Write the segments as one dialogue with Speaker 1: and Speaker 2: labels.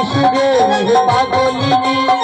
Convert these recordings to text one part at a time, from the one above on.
Speaker 1: কৃষ্ণে পাগলিনী।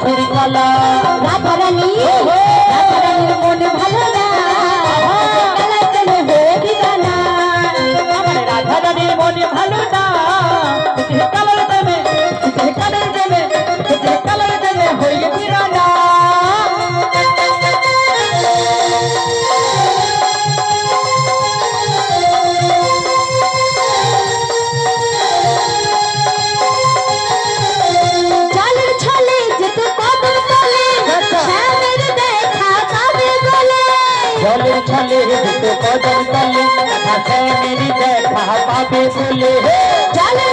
Speaker 2: ঠাকুর কালা
Speaker 1: মন ভালো चले चले